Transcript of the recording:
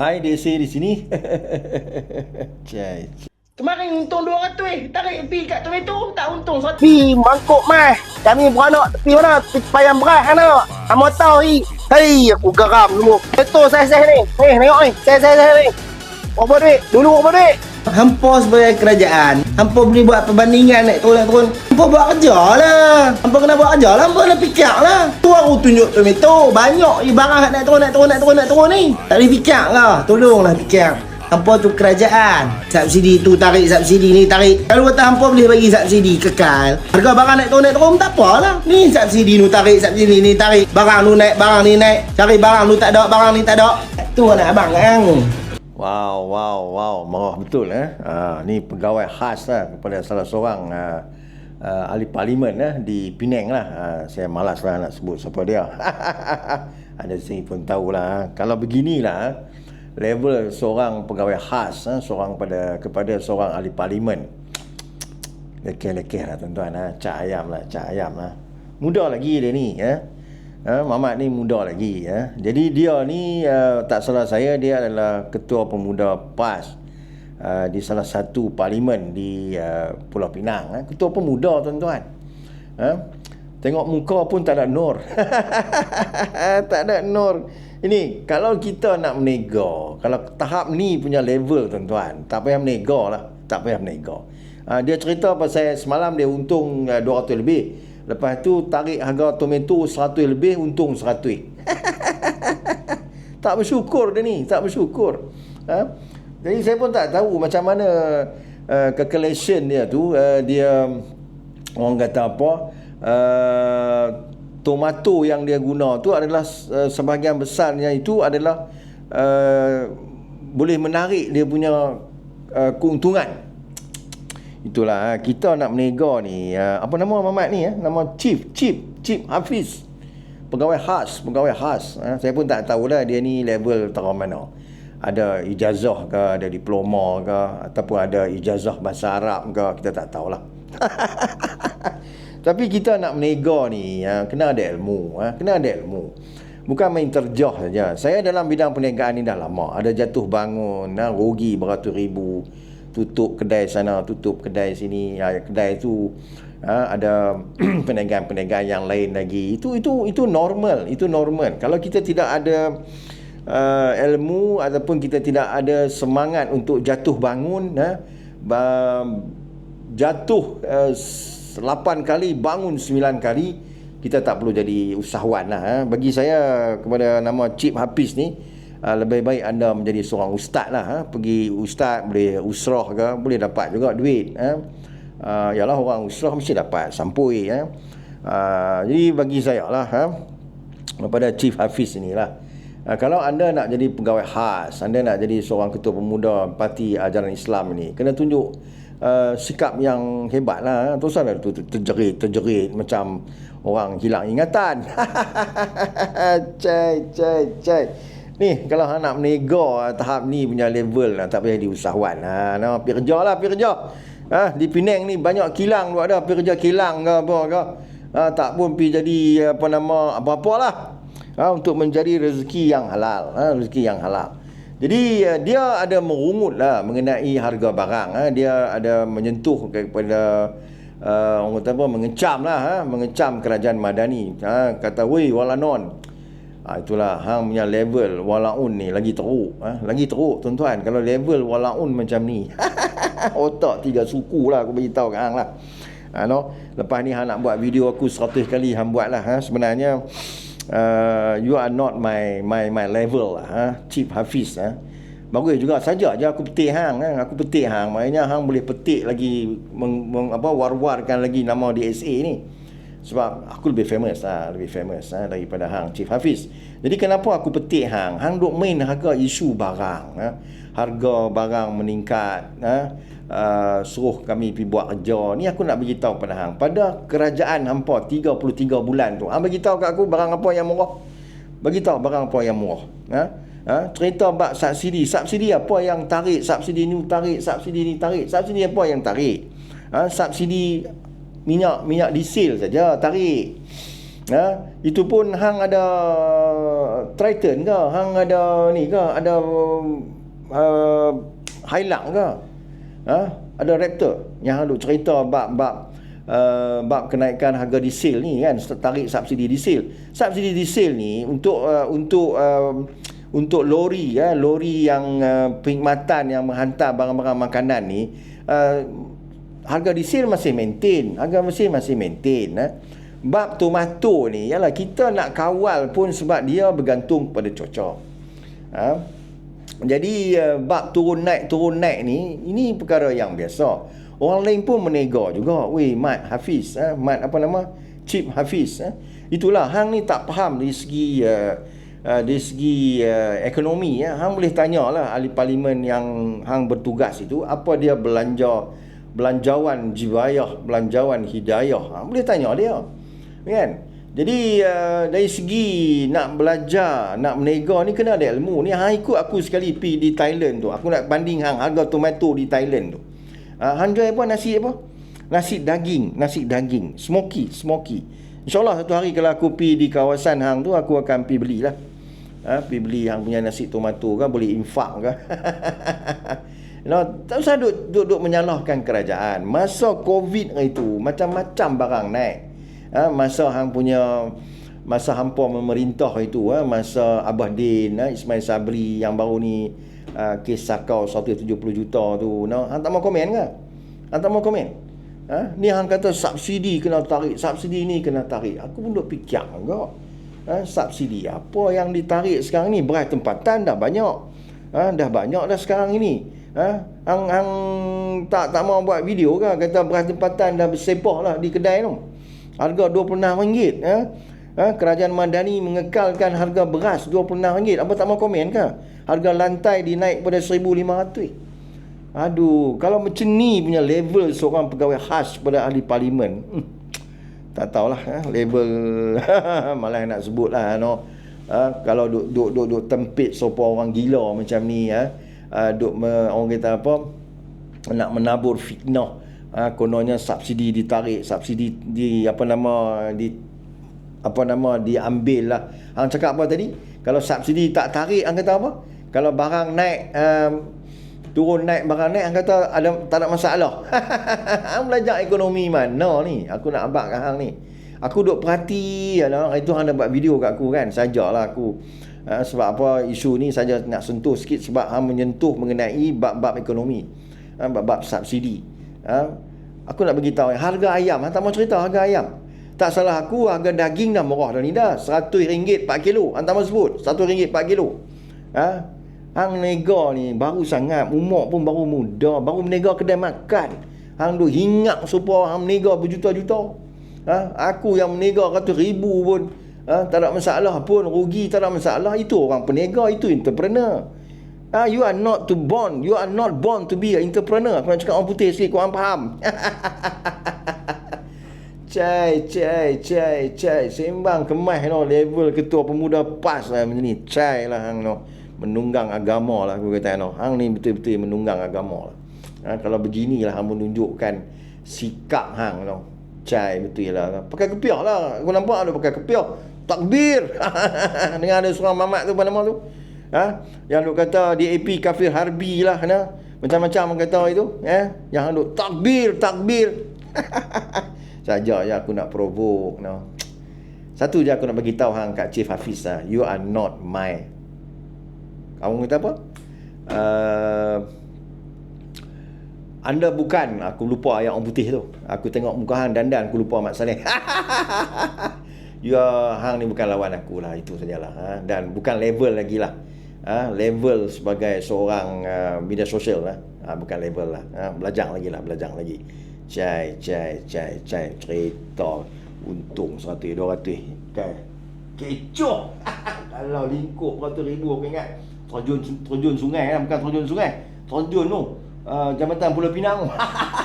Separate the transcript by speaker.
Speaker 1: Hai DC di sini. Cai.
Speaker 2: Kemarin untung 200 eh. Tarik pi kat tomato tak untung 100.
Speaker 3: Pi mangkuk mai. Kami beranak tepi mana? Tepi payang beras mana? Kamu tahu hi. Hei, aku geram semua. Betul saya-saya ni. Ni, tengok ni. Saya-saya ni. Berapa duit? Dulu berapa duit?
Speaker 1: Hampa sebagai kerajaan. Hampa boleh buat perbandingan naik turun turun. Hampa buat kerja lah. Hampa kena buat kerja lah. Hampa kena fikir lah. Tu aku tunjuk tomato Banyak je barang naik turun naik turun naik turun naik turun ni. Tak boleh fikir lah. Tolonglah fikir. Hampa tu kerajaan. Subsidi tu tarik subsidi ni tarik. Kalau kata hampa boleh bagi subsidi kekal. Harga barang naik turun naik turun tak apalah Ni subsidi ni tarik subsidi ni tarik. Barang nu naik barang ni naik. Cari barang nu tak ada barang ni tak ada. Tu anak abang kan Wow, wow, wow, marah betul eh. Uh, ni pegawai khas lah kepada salah seorang uh, uh, ahli parlimen eh, di Penang lah. Uh, saya malas lah nak sebut siapa dia. Ada sini pun tahulah. Kalau beginilah level seorang pegawai khas, eh, seorang pada kepada seorang ahli parlimen. Lekeh-lekeh lah tuan-tuan. Eh. Cak ayam lah, cak ayam lah. Muda lagi dia ni. Eh. Ha, Mamat ni muda lagi ya. Jadi dia ni uh, tak salah saya dia adalah ketua pemuda PAS uh, di salah satu parlimen di uh, Pulau Pinang. Ha. Ketua pemuda tuan-tuan. Ha? Tengok muka pun tak ada nur. tak ada nur. Ini kalau kita nak menega, kalau tahap ni punya level tuan-tuan, tak payah menega lah. Tak payah menega. Uh, dia cerita pasal semalam dia untung uh, 200 lebih. Lepas tu tarik harga tomato 100 lebih untung 100. tak bersyukur dia ni, tak bersyukur. Ha? Jadi saya pun tak tahu macam mana uh, calculation dia tu uh, dia orang kata apa uh, tomato yang dia guna tu adalah uh, sebahagian besarnya itu adalah uh, boleh menarik dia punya uh, keuntungan Itulah ha, kita nak menega ni. Ha, apa nama Mamat ni ya? Nama Chief, Chief, Chief Hafiz. Pegawai khas, pegawai khas. Ha, saya pun tak tahulah dia ni level tahu mana. Ada ijazah ke, ada diploma ke, ataupun ada ijazah bahasa Arab ke, kita tak tahulah. Tapi kita nak menega ni, kena ada ilmu. Kena ada ilmu. Bukan main terjah saja. Saya dalam bidang perniagaan ni dah lama. Ada jatuh bangun, rugi beratus ribu tutup kedai sana tutup kedai sini. Ya, kedai tu ha, ada perniagaan-perniagaan yang lain lagi. Itu itu itu normal itu normal. Kalau kita tidak ada uh, ilmu ataupun kita tidak ada semangat untuk jatuh bangun ha, jatuh uh, 8 kali bangun 9 kali kita tak perlu jadi usahawan lah ha. bagi saya kepada nama Cip Hafiz ni uh, lebih baik anda menjadi seorang ustaz lah ha? pergi ustaz boleh usrah ke boleh dapat juga duit ha? uh, yalah orang usrah mesti dapat sampui ha? uh, jadi bagi saya lah ha? kepada Chief Hafiz ni lah uh, kalau anda nak jadi pegawai khas anda nak jadi seorang ketua pemuda parti ajaran Islam ni kena tunjuk uh, sikap yang hebat lah terus ada tu terjerit terjerit macam orang hilang ingatan cai cai cai Ni kalau hang nak menega tahap ni punya level lah, tak payah diusahawan. Ha nah pergi kerja lah, pergi kerja. Ha di Penang ni banyak kilang tu ada pergi kerja kilang ke apa ke. Ha tak pun pergi jadi apa nama apa-apalah. Ha untuk menjadi rezeki yang halal, ha rezeki yang halal. Jadi uh, dia ada merungut lah mengenai harga barang. Ha dia ada menyentuh kepada uh, orang kata apa mengecam lah ha mengecam kerajaan Madani. Ha kata wei walanon Ha, itulah hang punya level walaun ni lagi teruk ha? lagi teruk tuan-tuan kalau level walaun macam ni otak tiga suku lah aku beritahu kat hang lah ha, no? lepas ni hang nak buat video aku 100 kali hang buat lah ha? sebenarnya uh, you are not my my my level lah ha? Chief Hafiz ha? bagus juga saja je aku petik hang ha? aku petik hang maknanya hang boleh petik lagi meng, meng, apa war-warkan lagi nama DSA ni sebab aku lebih famous lah, lebih famous lah daripada hang Chief Hafiz. Jadi kenapa aku petik hang? Hang duk main harga isu barang, ha? harga barang meningkat, ha? uh, suruh kami pergi buat kerja. Ni aku nak beritahu pada hang. Pada kerajaan hampa 33 bulan tu, hang beritahu kat aku barang apa yang murah? Beritahu barang apa yang murah. Ha? Ha? Cerita bab subsidi. Subsidi apa yang tarik? Subsidi ni tarik, subsidi ni tarik. Subsidi apa yang tarik? Ha? Subsidi minyak minyak diesel saja tarik. Ha? itu pun hang ada Triton ke? Hang ada ni ke? Ada uh, Highland ke? Ha? Ada Raptor. Yang hang duk cerita bab-bab uh, bab kenaikan harga diesel ni kan? Tarik subsidi diesel subsidi diesel ni untuk uh, untuk uh, untuk lori ya? Lori yang uh, perkhidmatan yang menghantar barang-barang makanan ni uh, harga diesel masih maintain harga mesin masih maintain eh. bab tomato ni yalah kita nak kawal pun sebab dia bergantung pada cuaca ha? jadi uh, bab turun naik turun naik ni ini perkara yang biasa orang lain pun menega juga weh Mat Hafiz eh? Mat apa nama Chip Hafiz eh? itulah hang ni tak faham dari segi uh, uh, dari segi uh, ekonomi ya hang boleh tanyalah ahli parlimen yang hang bertugas itu apa dia belanja belanjawan jiwayah belanjawan hidayah. Ha, boleh tanya dia kan? Jadi uh, dari segi nak belajar nak menega ni kena ada ilmu ni. Hang ikut aku sekali pi di Thailand tu. Aku nak banding hang harga tomato di Thailand tu. Uh, hang jual apa? Nasi apa? Nasi daging nasi daging. Smoky smoky. Insyaallah satu hari kalau aku pi di kawasan hang tu aku akan pi belilah. Ha, pi beli hang punya nasi tomato kan boleh infak kan No, tak usah duk, duk, duk menyalahkan kerajaan. Masa Covid itu, macam-macam barang naik. Ha, masa hang punya masa hampa memerintah itu ha, masa Abah Din ha, Ismail Sabri yang baru ni ha, kes sakau 170 juta tu no hang tak mau komen ke? Hang tak mau komen? Ha ni hang kata subsidi kena tarik subsidi ni kena tarik. Aku pun duk fikir ha, subsidi apa yang ditarik sekarang ni? Beras tempatan dah banyak. Ha, dah banyak dah sekarang ini ha? Hang hang tak tak mau buat video ke kata beras tempatan dah bersepah lah di kedai tu. Harga RM26 ha? Ha? Kerajaan Madani mengekalkan harga beras RM26 apa tak mau komen ke harga lantai dinaik pada 1500 aduh kalau macam ni punya level seorang pegawai khas pada ahli parlimen hmm, tak tahulah ha, level malah nak sebut lah no. ha, kalau duk, duk, duk, duk tempit sopa orang gila macam ni ha, uh, duk me, orang kata apa nak menabur fitnah. Uh, kononnya subsidi ditarik subsidi di apa nama di apa nama diambil lah. Hang cakap apa tadi? Kalau subsidi tak tarik hang kata apa? Kalau barang naik um, turun naik barang naik hang kata ada tak ada masalah. Hang belajar ekonomi mana ni? Aku nak abak hang ni. Aku duk perhati lah itu hang dah buat video kat aku kan sajalah aku Ha, sebab apa isu ni saja nak sentuh sikit sebab hang menyentuh mengenai bab-bab ekonomi. Ha, bab-bab subsidi. Ha, aku nak bagi tahu harga ayam, hang tak mau cerita harga ayam. Tak salah aku harga daging dah murah dah ni dah. RM100 4 kilo. Hang tak mau sebut. RM100 4 kilo. Ha? Hang nega ni baru sangat. Umur pun baru muda. Baru menega kedai makan. Hang duk hingap supaya hang menega berjuta-juta. Ha? Aku yang menega ratus ribu pun ha, tak ada masalah pun rugi tak ada masalah. Itu orang peniaga itu entrepreneur. Ha, you are not to born you are not born to be an entrepreneur. Aku nak cakap orang putih sikit korang faham. Cai cai cai cai. Sembang kemas no. Level ketua pemuda PAS lah macam ni. Cai lah hang no. Menunggang agama lah aku kata no. Hang ni betul-betul menunggang agama lah. Ha, kalau beginilah hang menunjukkan sikap hang no. Cai betul lah. Pakai kepiah lah. Aku nampak ada pakai kepiah takbir. Dengan ada seorang mamat tu apa nama tu? Ha? Yang duk kata DAP kafir harbi lah nah macam-macam orang kata itu eh yang duk takbir takbir. Saja ya aku nak provoke no. Satu je aku nak bagi tahu hang kat Chief Hafiz lah. You are not my. Kamu kata apa? Uh, anda bukan. Aku lupa ayat orang putih tu. Aku tengok muka hang dandan aku lupa Mat Saleh you are, hang ni bukan lawan aku lah itu sajalah ha? dan bukan level lagi lah ha? level sebagai seorang uh, media sosial lah ha? bukan level lah ha? belajar lagi lah belajar lagi cai cai cai cai kereta untung 100 200 kan kecoh kalau lingkup beratus ribu aku ingat terjun terjun sungai lah bukan terjun sungai terjun tu uh, Jambatan Pulau Pinang